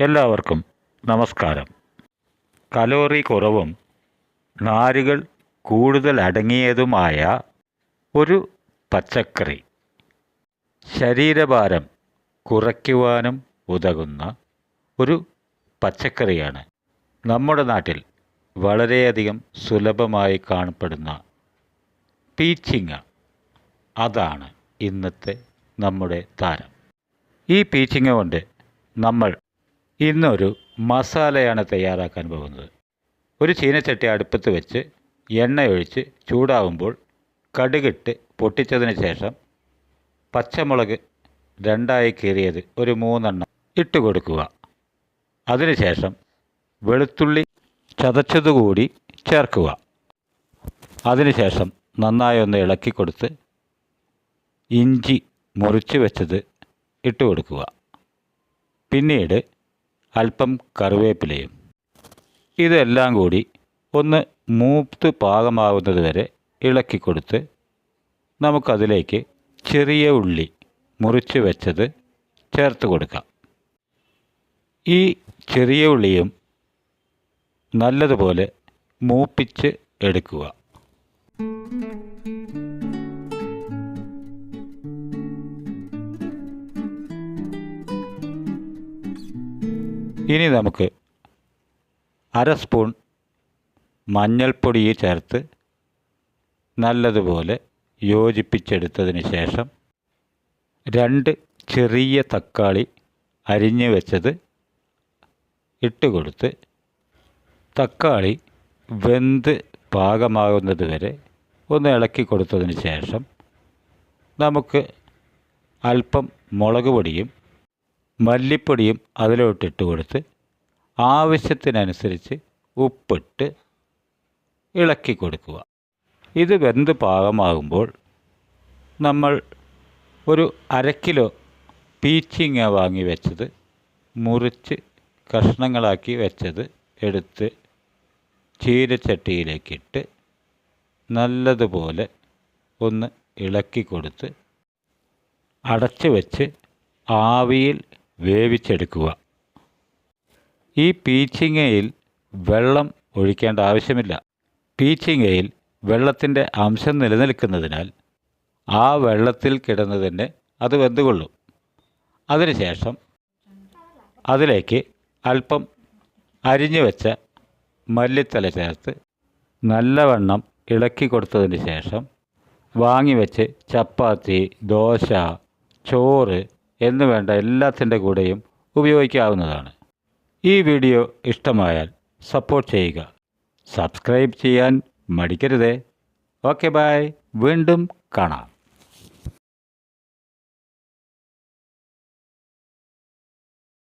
എല്ലാവർക്കും നമസ്കാരം. കലോറി കുറവും നാരുകൾ കൂടുതൽ അടങ്ങിയതുമായ ഒരു പച്ചക്കറി. ശരീരഭാരം കുറയ്ക്കുവാനും ഉതകുന്ന ഒരു പച്ചക്കറിയാണ്. നമ്മുടെ നാട്ടിൽ വളരെയധികം സുലഭമായി കാണപ്പെടുന്ന പീച്ചിങ്ങ. അതാണ് ഇന്നത്തെ നമ്മുടെ താരം. ഈ പീച്ചിങ്ങ കൊണ്ട് നമ്മൾ ഇന്നൊരു മസാലയാണ് തയ്യാറാക്കാൻ പോകുന്നത്. ഒരു ചീനച്ചട്ടി അടുപ്പത്ത് വെച്ച് എണ്ണ ഒഴിച്ച് ചൂടാവുമ്പോൾ കടുകിട്ട് പൊട്ടിച്ചതിന് ശേഷം പച്ചമുളക് രണ്ടായി കീറിയത് ഒരു മൂന്നെണ്ണം ഇട്ട് കൊടുക്കുക. അതിനുശേഷം വെളുത്തുള്ളി ചതച്ചതുകൂടി ചേർക്കുക. അതിനുശേഷം നന്നായി ഒന്ന് ഇളക്കി കൊടുത്ത് ഇഞ്ചി മുറിച്ച് വെച്ചത് ഇട്ട് കൊടുക്കുക. പിന്നീട് അല്പം കറിവേപ്പിലയും. ഇതെല്ലാം കൂടി ഒന്ന് മൂത്ത് പാകമാകുന്നത് വരെ ഇളക്കി കൊടുത്ത് നമുക്കതിലേക്ക് ചെറിയ ഉള്ളി മുറിച്ച് വെച്ചത് ചേർത്ത് കൊടുക്കാം. ഈ ചെറിയ ഉള്ളിയും നല്ലതുപോലെ മൂപ്പിച്ച് എടുക്കുക. ഇനി നമുക്ക് അര സ്പൂൺ മഞ്ഞൾപ്പൊടി ചേർത്ത് നല്ലതുപോലെ യോജിപ്പിച്ചെടുത്തതിന് ശേഷം രണ്ട് ചെറിയ തക്കാളി അരിഞ്ഞു വെച്ചത് ഇട്ട് കൊടുത്ത് തക്കാളി വെന്ത് പാകമാകുന്നത് വരെ ഒന്ന് ഇളക്കി കൊടുത്തതിന് ശേഷം നമുക്ക് അല്പം മുളക് പൊടിയും മല്ലിപ്പൊടിയും അതിലോട്ടിട്ട് കൊടുത്ത് ആവശ്യത്തിനനുസരിച്ച് ഉപ്പിട്ട് ഇളക്കി കൊടുക്കുക. ഇത് വെന്ത് പാകമാകുമ്പോൾ നമ്മൾ ഒരു അരക്കിലോ കിലോ പീച്ചിങ്ങ വാങ്ങി വെച്ചത് മുറിച്ച് കഷ്ണങ്ങളാക്കി വെച്ചത് എടുത്ത് ചീരച്ചട്ടിയിലേക്കിട്ട് നല്ലതുപോലെ ഒന്ന് ഇളക്കി കൊടുത്ത് അടച്ചു വെച്ച് ആവിയിൽ വേവിച്ചെടുക്കുക. ഈ പീച്ചിങ്ങയിൽ വെള്ളം ഒഴിക്കേണ്ട ആവശ്യമില്ല. പീച്ചിങ്ങയിൽ വെള്ളത്തിന്റെ അംശം നിലനിൽക്കുന്നതിനാൽ ആ വെള്ളത്തിൽ കിടന്ന് തന്നെ അത് വെന്തുകൊള്ളും. അതിനുശേഷം അതിലേക്ക് അല്പം അരിഞ്ഞു വെച്ച മല്ലിത്തല ചേർത്ത് നല്ലവണ്ണം ഇളക്കി കൊടുത്തതിന് ശേഷം വാങ്ങി വെച്ച് ചപ്പാത്തി ദോശ ചോറ് എന്ന് വേണ്ട എല്ലാത്തിന്റെ കൂടെയും ഉപയോഗിക്കാവുന്നതാണ്. ഈ വീഡിയോ ഇഷ്ടമായാൽ സപ്പോർട്ട് ചെയ്യുക. സബ്സ്ക്രൈബ് ചെയ്യാൻ മടിക്കരുതേ. ഓക്കെ ബായ് വീണ്ടും കാണാം.